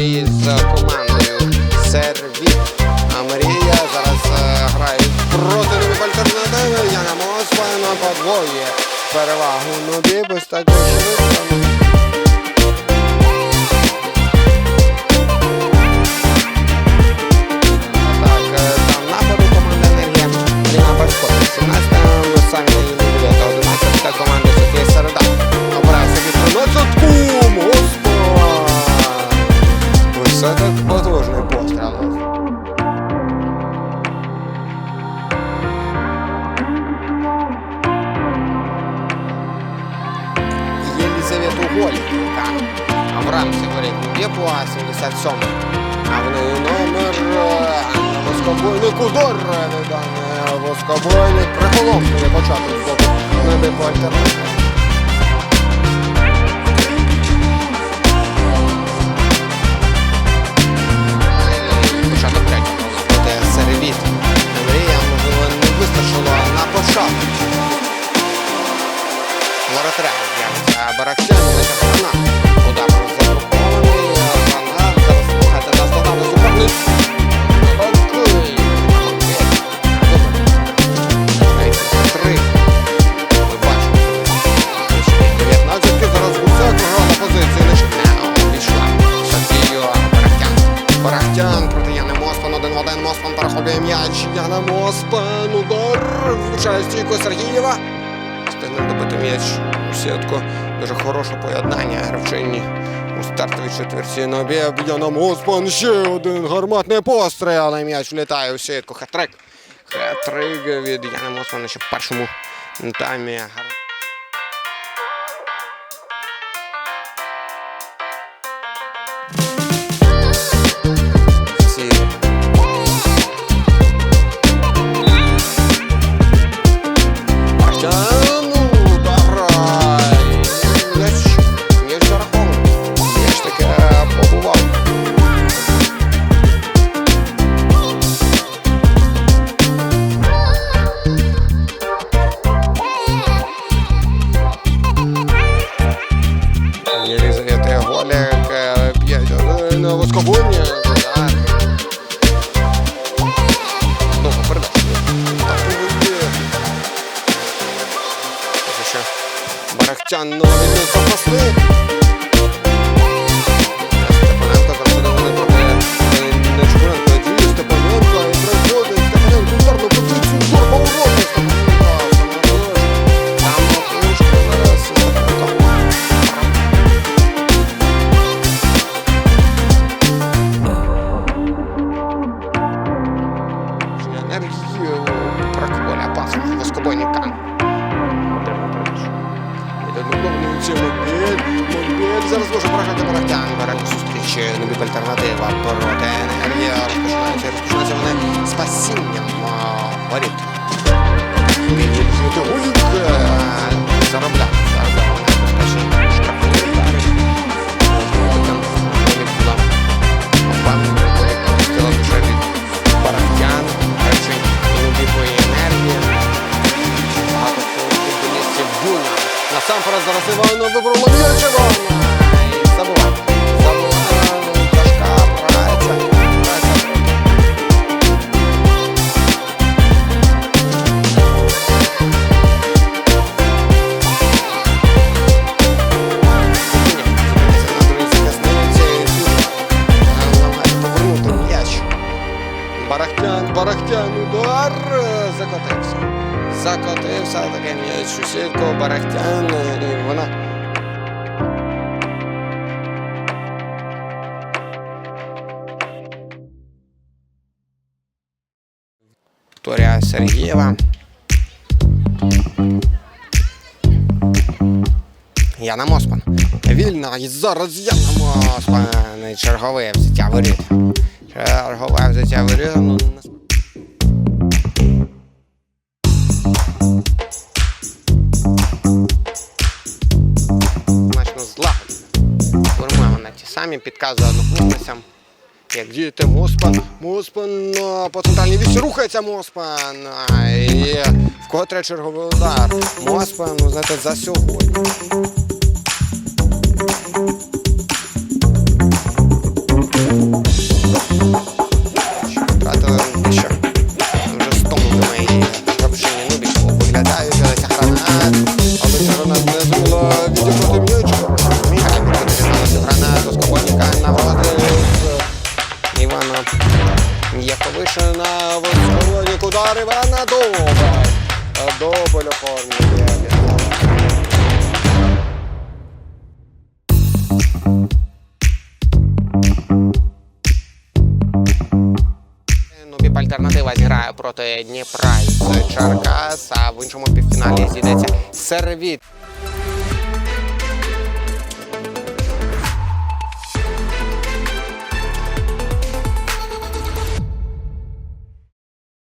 Мрії з командою Сервіт. А Мрія зараз е, грає проти нових альтернативи. Яна Мосвана подвоє перевагу Нубі, без також Єлізавету Голіка. Авраам Северин Бєпуа, 77 а в неї номер е, воскобойник удар видане воскобойник приголомшує початок не боку неби по Моспан перехоплює м'яч. Яна Моспан, удар, влучає стійку Сергієва. Встигне добити м'яч у сітку. Дуже хороше поєднання гравчині у стартовій четверті. Наб'є Яна Моспан. Ще один гарматний постріл, але м'яч влітає у сітку. Хет-трик. Хет-трик від Яна Моспана ще в першому таймі. П'ять Мобіль зараз може прожати Барахтян. Бере зустріч Нобіль альтернатива проти енергія. Розпочинається, розпочинається вони з пасінням а, воріт. Відвідувати закотився. Закотився таке м'яч у сітку, Барахтян, і вона. Вікторія Сергієва. Яна Моспан. Вільна. І зараз Яна Моспан. Чергове взяття воріт. Чергове взяття воріт. Самі, підказує одноклубницям. Як діяти Моспан. Моспан по центральній вісі рухається Моспан. А, І вкотре черговий удар. Моспан, ну знаєте, за сьогодні. Удар Івана Добаль. Добаль оформлює. Нубіп альтернатива зіграє проти Дніпра із Черкас, а в іншому півфіналі зійдеться сервіт.